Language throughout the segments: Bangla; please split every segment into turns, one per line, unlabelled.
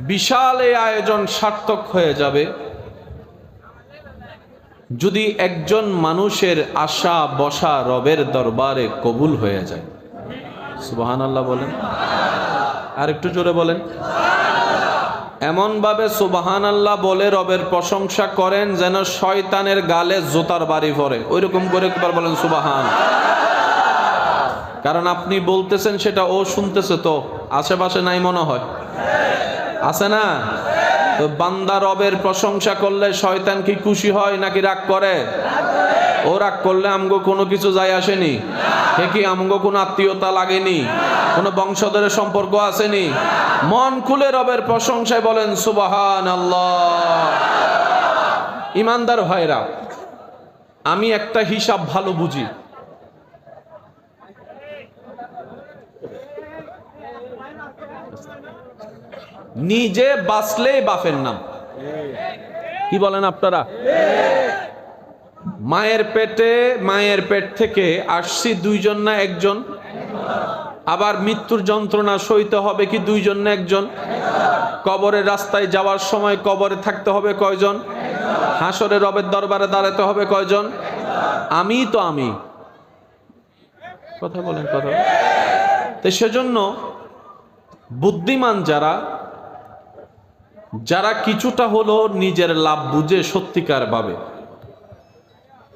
বিশাল এই আয়োজন সার্থক হয়ে যাবে। যদি একজন মানুষের আশা বসা রবের দরবারে কবুল হয়ে যায়। সুবাহান আল্লাহ বলেন। আর একটু জোরে বলেন। এমনভাবে সুবাহান আল্লাহ বলে রবের প্রশংসা করেন যেন শয়তানের গালে জোতার বাড়ি পড়ে ওই রকম করে একবার বলেন সুবাহান। কারণ আপনি বলতেছেন সেটা ও শুনতেছে তো, আশেপাশে নাই মনে হয়। আছে না? তো বান্দা রবের প্রশংসা করলে শয়তান কি খুশি হয় নাকি রাগ করে? ও রাগ করলে আমগো কোনো কিছু যায় আসেনি। কি আমগো কোনো আত্মীয়তা লাগেনি? কোনো বংশধরের সম্পর্ক আসেনি? মন খুলে রবের প্রশংসায় বলেন সুবাহান আল্লাহ ইমানদার ভাইরা, আমি একটা হিসাব ভালো বুঝি। নিজে বাঁচলেই বাপের নাম। কি বলেন আপনারা? মায়ের পেটে, মায়ের পেট থেকে আসছি দুইজন না একজন? আবার মৃত্যুর যন্ত্রণা সইতে হবে কি দুইজন না একজন? কবরের রাস্তায় যাওয়ার সময় কবরে থাকতে হবে কয়জন? হাসরে রবের দরবারে দাঁড়াতে হবে কয়জন? আমি তো আমি। কথা বলেন, কথা তো সেজন্য বুদ্ধিমান যারা যারা কিছুটা হলো নিজের লাভ বুঝে সত্যিকার ভাবে,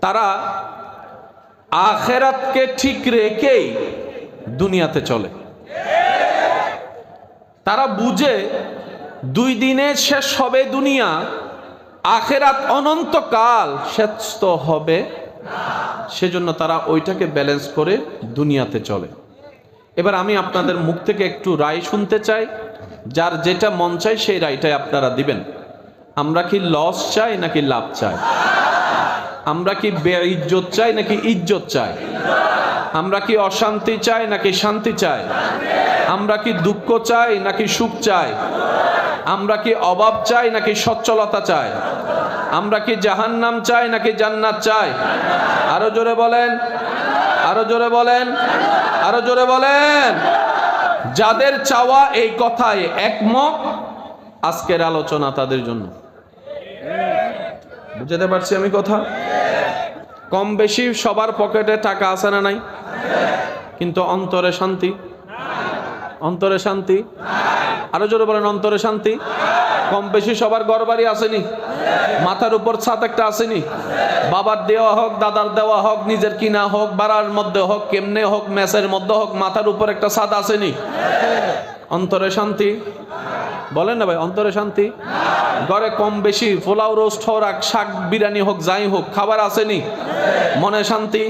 তারা আখেরাতকে ঠিক রেখেই দুনিয়াতে চলে। তারা বুঝে দুই দিনে শেষ হবে দুনিয়া, আখেরাত অনন্তকাল শেষ হবে, সেজন্য তারা ওইটাকে ব্যালেন্স করে দুনিয়াতে চলে। এবার আমি আপনাদের মুখ থেকে একটু রায় শুনতে চাই। যার যেটা মন চাই সেই রায়টাই আপনারা দিবেন। আমরা কি লস চাই নাকি লাভ চাই? আমরা কি বে ইজ্জত চাই নাকি ইজ্জত চাই? আমরা কি অশান্তি চাই নাকি শান্তি চাই? আমরা কি দুঃখ চাই নাকি সুখ চাই? আমরা কি অভাব চাই নাকি সচ্ছলতা চাই? আমরা কি জাহান্নাম চাই নাকি জান্নাত চাই? আরও জোরে বলেন, আরও জোরে বলেন, আরও জোরে বলেন। যাদের চাওয়া এই কথায় একমত, আজকের আলোচনা তাদের জন্য। বুঝতে পারছি আমি কথা? কম বেশি সবার পকেটে টাকা আছে না নাই? কিন্তু অন্তরে শান্তি? অন্তরে শান্তি? আরও জোরে বলেন, অন্তরে শান্তি? কম বেশি সবার ঘর বাড়ি আসেনি। মাথার উপর ছাদ একটা আসেনি। বাবার দেওয়া হোক, দাদার দেওয়া হোক, নিজের কিনা হোক, বাড়ার মধ্যে হোক, কেমনে হোক মেসের মধ্যে হোক, মাথার উপর একটা ছাদ আসেনি। অন্তরে শান্তি। বলেন না ভাই, অন্তরে শান্তি? ঘরে কম বেশি, পোলাও রোস্ট হোক শাক, বিরিয়ানি হোক, যাই হোক, খাবার আসেনি। মনে শান্তি?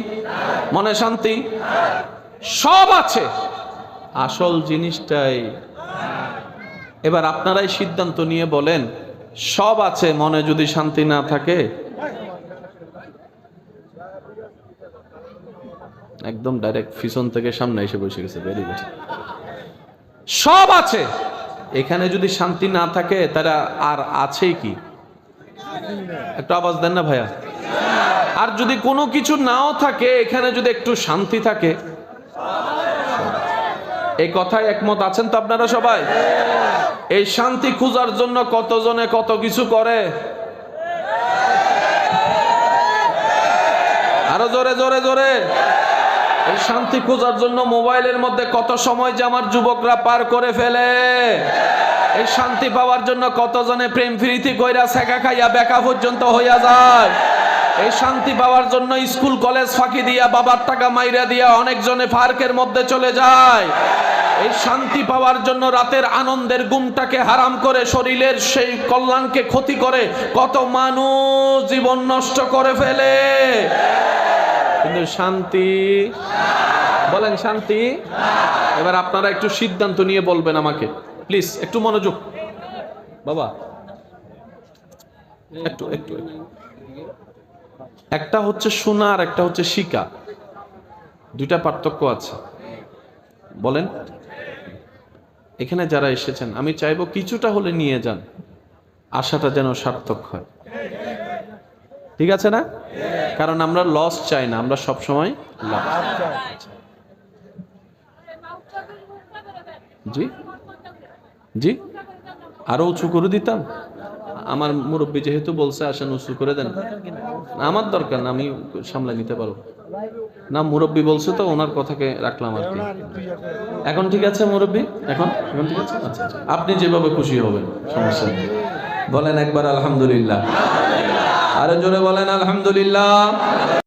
মনে শান্তি? সব আছে। আসল জিনিসটাই এবার আপনারাই সিদ্ধান্ত নিয়ে বলেন, সব আছে, মনে যদি শান্তি না থাকে? একদম ডাইরেক্ট ফিসন থেকে সামনে এসে বসে গেছে ভেরি গুড সব আছে! এখানে যদি শান্তি না থাকে তারা আর আছেই কি? একটু আওয়াজ দেন না ভাইয়া? আর যদি কোনো কিছু নাও থাকে, এখানে যদি একটু শান্তি থাকে এই কথায় একমত আছেন তো আপনারা সবাই? এই শান্তি খোঁজার জন্য কতজনে কত কিছু করে? আরও জোরে জোরে জোরে। এই শান্তি খোঁজার জন্য মোবাইলের মধ্যে কত সময় যে আমার যুবকরা পার করে ফেলে। এই শান্তি পাওয়ার জন্য কতজনে প্রেম ফিরিতি কইরা শেখা খাইয়া বেকা পর্যন্ত হইয়া যায়। এই শান্তি পাওয়ার জন্য স্কুল, কলেজ ফাঁকি দিয়া, বাবার টাকা মাইরা দিয়া অনেকজনে ফার্কের মধ্যে চলে যায়। এই শান্তি পাওয়ার জন্য রাতের আনন্দের গুমটাকে হারাম করে শরীরের সেই কল্যাণকে ক্ষতি করে কত মানুষ জীবন নষ্ট করে ফেলে। কিন্তু শান্তি, বলেন শান্তি? এবার আপনারা একটু সিদ্ধান্ত নিয়ে বলবেন আমাকে। প্লিজ, একটু মনোযোগ। বাবা একটু একটু। একটা হচ্ছে শোনা আর একটা হচ্ছে শিকা। দুইটা পার্থক্য আছে। বলেন। এখানে যারা এসেছেন, আমি চাইব কিছুটা হলে নিয়ে যান। আশাটা যেন সার্থক হয়। ঠিক আছে না? কারণ আমরা লস চাই না, আমরা সব সময় জি? জি? আরও উঁচু করে দিতাম? আমার মুরব্বী যেহেতু বলছে, আসেন উঁচু করে দেন। আমার দরকার না, আমি সামলে নিতে পারব। না, মুরব্বী বলছে তো, ওনার কথাকে রাখলাম আর কি। এখন ঠিক আছে মুরব্বী? এখন? এখন ঠিক আছে? আচ্ছা আচ্ছা। আপনি যেভাবে খুশি হবেন, সমস্যা বলেন একবার আলহামদুলিল্লাহ। আরও জোরে বলেন আলহামদুলিল্লাহ।